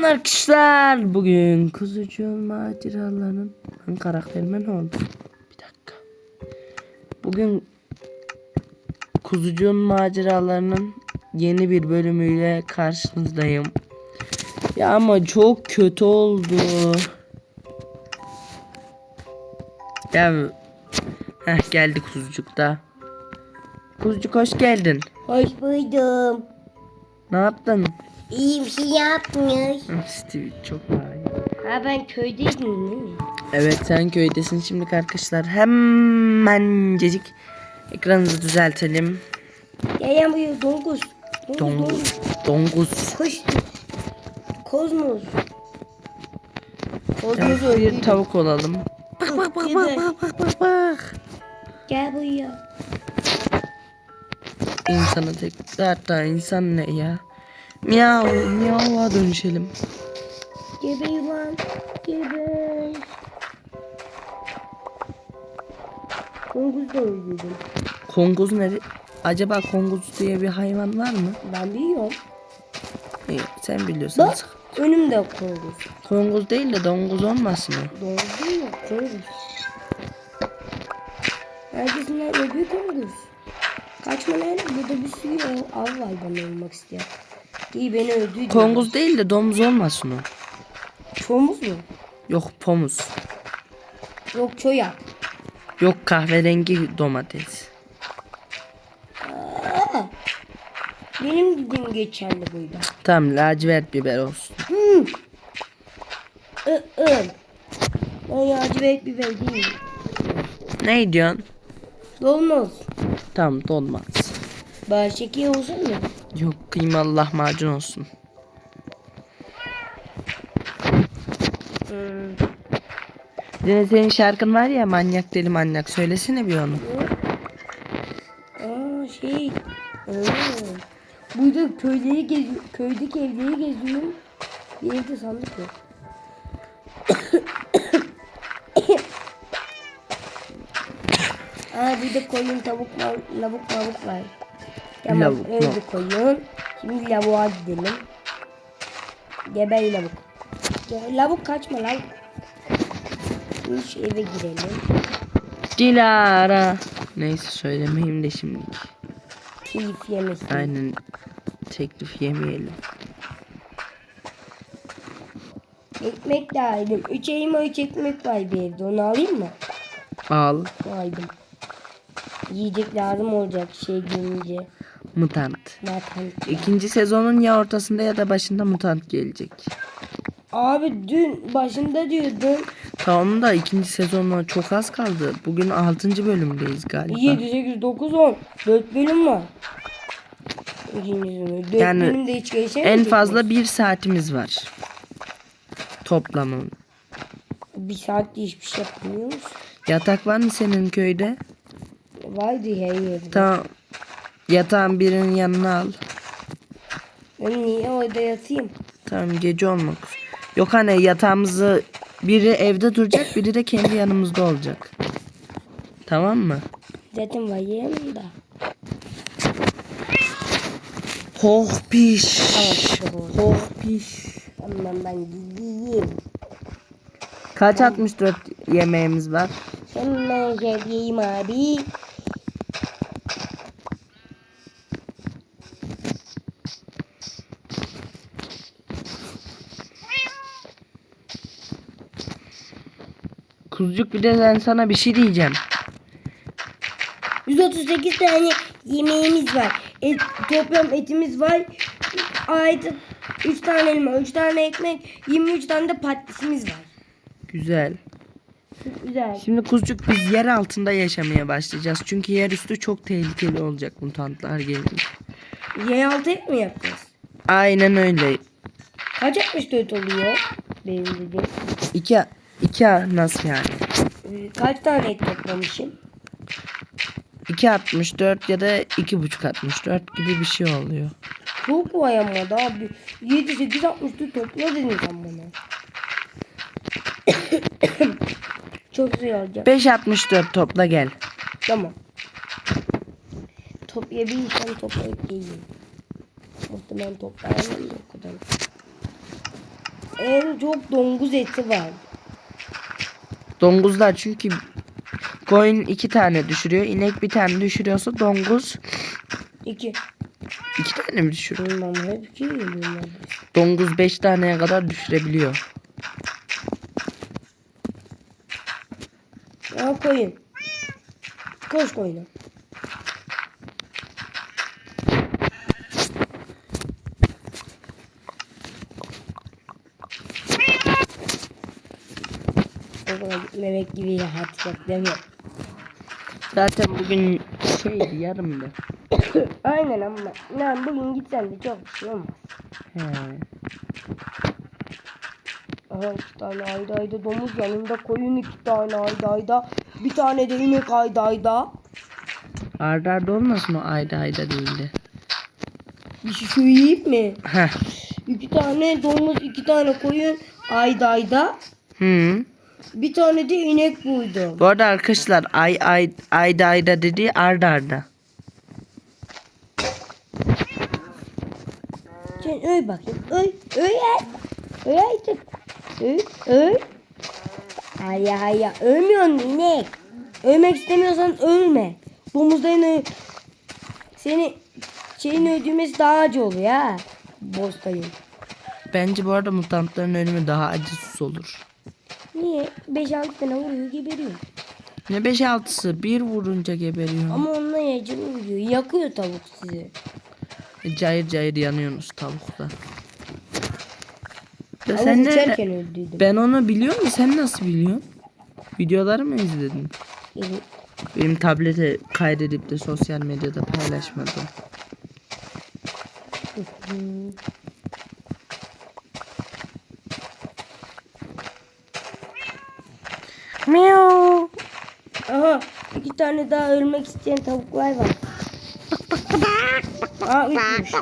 Selam arkadaşlar. Bugün kuzucuğun maceralarının hangi karakterime ne oldu? Bir dakika. Bugün kuzucuğun maceralarının yeni bir bölümüyle karşınızdayım. Ya ama çok kötü oldu. Ya Heh, geldi kuzucuk da. Kuzucuk hoş geldin. Hoş buldum. Ne yaptın? İyi bir şey yapmış. Steve çok daha iyi. Ha ben köydeydim değil mi? Evet sen köydesin şimdi arkadaşlar. Hemencecik ekranınızı düzeltelim. Yayan bu dongus. Dongus. Dongus. Kuş. Kozmos. Kozmos Gel, bir tavuk olalım. Bak bak bak bak bak bak bak bak. Gel buraya. İnsana tek hatta insan ne ya? Miyav miyava dönüşelim. Gebe yılan. Gebe. Dongus da öldürdüm. Konguz ne? Acaba konguz diye bir hayvan var mı? Ben biliyorum. İyi, sen biliyorsun. Bak önümde Kongus. Konguz değil de donguz olmasın o. Dongus değil mi? Kongus. Herkesinden öbür Kongus. Kaçma lan burada bir sürü av var bana olmak isteyen. İyi beni öldürdü. Konguz değil de domuz olmasın o. Çoğumuz mu? Yok pomuz. Yok çoya. Yok kahverengi domates. Aa, benim dediğim geçerli burada. Tamam lacivert biber olsun. Hmm. Ö, ö. Ben lacivert biber değilim. Ne diyorsun? Dolmaz. Tamam dolmaz. Şeker olsun mu? Yok kıymalı lahmacun olsun. Yine senin şarkın var ya manyak deli manyak söylesene bir onu. Aa şey. Aa. Burada köyleri geziyor. Köydeki evleri geziyorum. Bir evde sandık yok. Aa burada koyun tavuk var. Lavuk mavuk var. Tamam Lavuk, öldü lavuk. koyun. Şimdi lavuğa gidelim. Geber lavuk. Lavuk kaçma lan. Şimdi şu eve girelim. Dilara. Neyse söylemeyeyim de şimdi. Keyif yemesin. Aynen teklif yemeyelim. Ekmek de aldım. Üç elma üç ekmek var bir evde. Onu alayım mı? Al Aldım. Yiyecek lazım olacak şey gelince. Mutant. Zaten. İkinci sezonun ya ortasında ya da başında mutant gelecek. Abi dün başında diyordun. Tamam da ikinci sezonuna çok az kaldı. Bugün 6. bölümdeyiz galiba. 7, 8, 9, 10. 4 bölüm var. İkinci sezonu. 4 Yani bölümde hiç geçemeyecek En fazla mi? bir saatimiz var. Toplamı. Bir saatte hiçbir şey yapmıyor musun? Yatak var mı senin köyde? Vardı her yerde. Tamam. Yatağın birinin yanına al. Ben niye orada yatayım? Tamam gece olmak. Yok hani yatağımızı biri evde duracak biri de kendi yanımızda olacak. Tamam mı? Zaten var yanımda. Hoh piş. Hoh piş. Tamam ben gideyim. Kaç 64 yemeğimiz var? Hemen geleyim abi. Kuzucuk bir de ben sana bir şey diyeceğim. 138 tane yemeğimiz var. Et, toplam etimiz var. Ayrıca 3 tane elma, 3 tane ekmek, 23 tane de patatesimiz var. Güzel. Çok güzel. Şimdi kuzucuk biz yer altında yaşamaya başlayacağız. Çünkü yer üstü çok tehlikeli olacak mutantlar gelince. Y6 et mi yapacağız? Aynen öyle. Kaç 64 oluyor? Benim dediğim. İki, iki nasıl yani? Ee, Kaç tane et toplamışım? 2.64 ya da 2.5.64 gibi bir şey oluyor. Çok var ama da abi. 7, 8, 64 topla dedin sen bana. Çok güzel olacak. 5.64 topla gel. Tamam. Toplayabilirsem toplayıp geleyim. Muhtemelen toplayamam o kadar. en çok domuz eti var. Donguzlar çünkü koyun iki tane düşürüyor. inek bir tane düşürüyorsa donguz İki. iki tane mi düşürüyor? Bilmem hep iki. Donguz beş taneye kadar düşürebiliyor. Ya koyun. Koş koyuna. Okula gitmemek gibi rahat yok değil mi? Zaten bugün şeydi yarımdı. Aynen ama lan bugün gitsen de çok bir şey olmaz. He. Aha iki tane ayda ayda domuz yanında koyun iki tane ayda ayda. Bir tane de inek ayda ayda. Arda arda olmasın o ayda ayda değildi. Bir şey söyleyeyim mi? Heh. İki tane domuz iki tane koyun ayda ayda. Hı. Bir tane de inek buydum. Bu arada arkadaşlar ay ay ayda ayda dediği arda arda. Sen öy bakayım. Öy. Öy. Öy. Öy artık. Öy. Öy. Hayır hayır. Ölmüyorsun inek. Ölmek istemiyorsan ölme. Domuzların ö- seni şeyin öldürmesi daha acı oluyor ha. Bostayın. Bence bu arada mutantların ölümü daha acısız olur. Niye? 5-6 tane vuruyor geberiyor. Ne 5-6'sı bir vurunca geberiyor. Ama onunla yacını vuruyor. Yakıyor tavuk sizi. E, Cayır cayır yanıyorsunuz tavukta. Ya sen de uçarken öldüydüm. ben onu biliyor musun? Sen nasıl biliyorsun? Videoları mı izledin? Evet. Benim tablete kaydedip de sosyal medyada paylaşmadım. Miau. Aha iki tane daha ölmek isteyen tavuklar var. Aa üçmüş.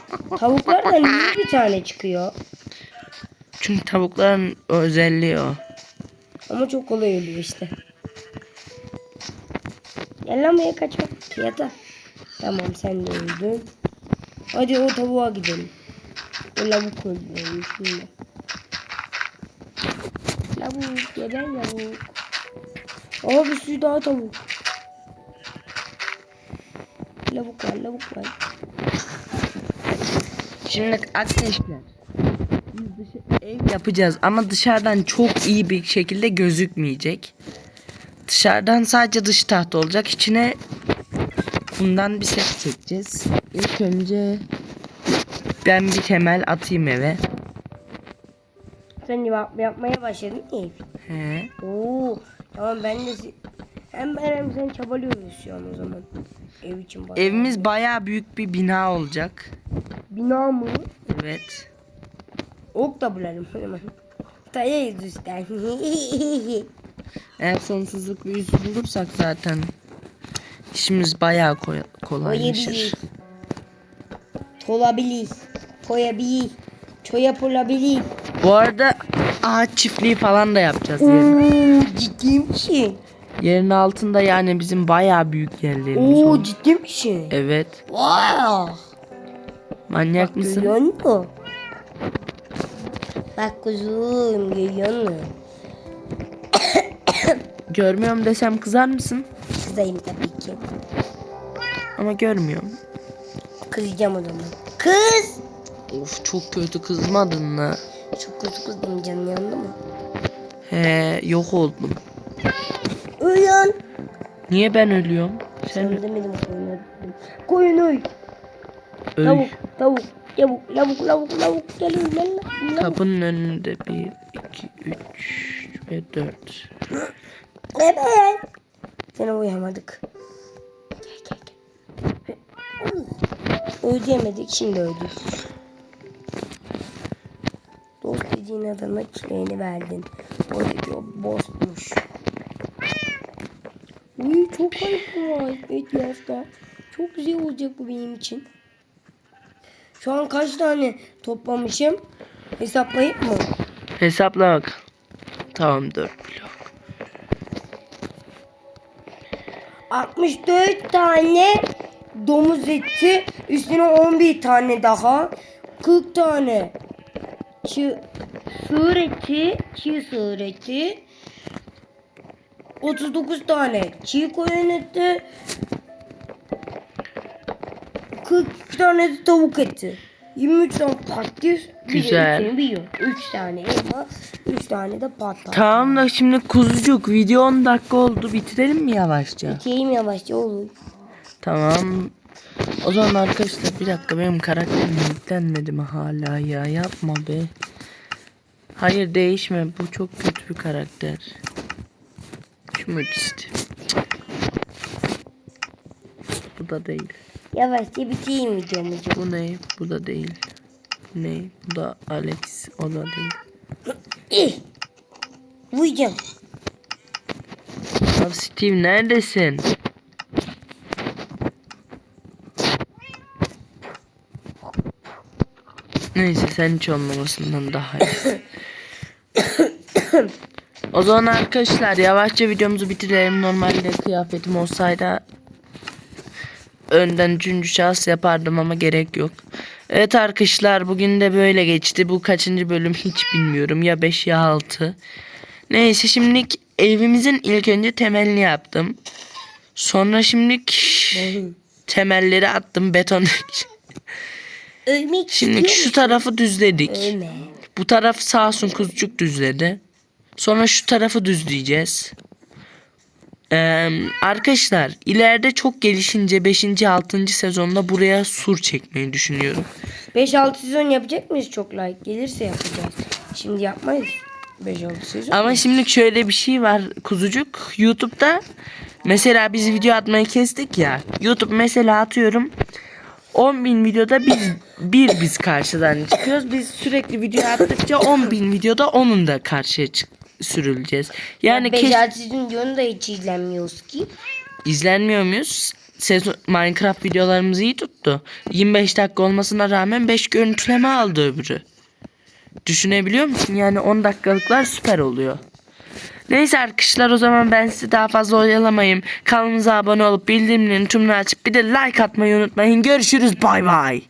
Tavuklardan niye bir tane çıkıyor? Çünkü tavukların o özelliği o. Ama çok kolay ölüyor işte. Gel lan buraya kaçma. Yata. Tamam sen de öldün. Hadi o tavuğa gidelim. O lavuk öldürüyormuş şimdi. Lavuk geber lavuk. Aa bir sürü daha tavuk. Lavuk var lavuk var. Şimdi arkadaşlar biz dışı ev yapacağız ama dışarıdan çok iyi bir şekilde gözükmeyecek. Dışarıdan sadece dış tahta olacak. İçine bundan bir set çekeceğiz. İlk önce ben bir temel atayım eve. Sen yap yapmaya başladın ev. He. Oo tamam ben de hem ben hem sen çabalıyoruz şu an o zaman. Ev için bak. Evimiz bayağı büyük bir bina olacak. Bina mı? Evet. Ok da bulalım zaman. Tayayız üstten. Eğer sonsuzluk büyüsü bulursak zaten işimiz bayağı koy- kolaylaşır. Koyabilir. Tolabilir. Koyabilir. Çoyapılabilir. Bu arada ağaç çiftliği falan da yapacağız yerin. Oo, ciddi misin? Yerin altında yani bizim bayağı büyük yerlerimiz Oo var. ciddi misin? Evet. Wow. Manyak mısın? Görüyor musun? Bak kuzum görüyor musun? Görmüyorum desem kızar mısın? Kızayım tabii ki. Ama görmüyorum. Kızacağım o zaman. Kız! Of çok kötü kızmadın mı? Çok kötü kızdım canın yanında mı? He yok oldum. Uyan! Niye ben ölüyorum? Sen Sen demedim koyun öldürdüm. Koyun öl. öl. Tavuk, tavuk, tavuk, lavuk, lavuk, lavuk. Gel öl lan. Kapının önünde bir, iki, üç ve dört. Evet. Seni uyamadık. Gel gel gel. Ödeyemedik şimdi öldük. Adama çileğini verdin. Oradaki o bostmuş. Uy çok ayıp var etrafta. Çok güzel olacak bu benim için. Şu an kaç tane toplamışım? Hesaplayıp mı? Hesapla bak. Tamam dört blok. 64 tane domuz eti, üstüne 11 tane daha, 40 tane çı sığır eti, çiğ sığır eti. 39 tane çiğ koyun eti. 42 tane de tavuk eti. 23 tane patates. bir Güzel. etini biliyor. 3 tane elma, 3 tane de patates. Tamam da şimdi kuzucuk video 10 dakika oldu bitirelim mi yavaşça? Bitireyim yavaşça olur. Tamam. O zaman arkadaşlar bir dakika benim karakterim yüklenmedi mi hala ya yapma be. Hayır değişme bu çok kötü bir karakter. İşte. Bu da değil. Yavaşça bitireyim videomuzu. Bu ne? Bu da değil. Ne? Bu da Alex. O da değil. İh. Vuracağım. Ya Steve neredesin? Neyse sen hiç olmamasından daha iyi. o zaman arkadaşlar yavaşça videomuzu bitirelim. Normalde kıyafetim olsaydı önden üçüncü şahıs yapardım ama gerek yok. Evet arkadaşlar bugün de böyle geçti. Bu kaçıncı bölüm hiç bilmiyorum. Ya 5 ya 6. Neyse şimdilik evimizin ilk önce temelini yaptım. Sonra şimdilik temelleri attım beton. Şimdilik şu tarafı düzledik. Ölme. Bu taraf sağ olsun kuzucuk düzledi. Sonra şu tarafı düzleyeceğiz. Ee, arkadaşlar ileride çok gelişince 5. 6. sezonda buraya sur çekmeyi düşünüyorum. 5-6 sezon yapacak mıyız çok like gelirse yapacağız. Şimdi yapmayız. 5-6 sezon. Ama şimdi şöyle bir şey var kuzucuk. YouTube'da mesela biz video atmayı kestik ya. YouTube mesela atıyorum 10 bin videoda biz bir biz karşıdan çıkıyoruz. Biz sürekli video attıkça 10 bin videoda onun da karşıya çık sürüleceğiz. Yani 5-6 sezon diyorsun da hiç izlenmiyoruz ki. izlenmiyor muyuz? Sezon, Minecraft videolarımız iyi tuttu. 25 dakika olmasına rağmen 5 görüntüleme aldı öbürü. Düşünebiliyor musun? Yani 10 dakikalıklar süper oluyor. Neyse arkadaşlar o zaman ben sizi daha fazla oyalamayayım. Kanalımıza abone olup bildirimlerini tümünü açıp bir de like atmayı unutmayın. Görüşürüz bay bay.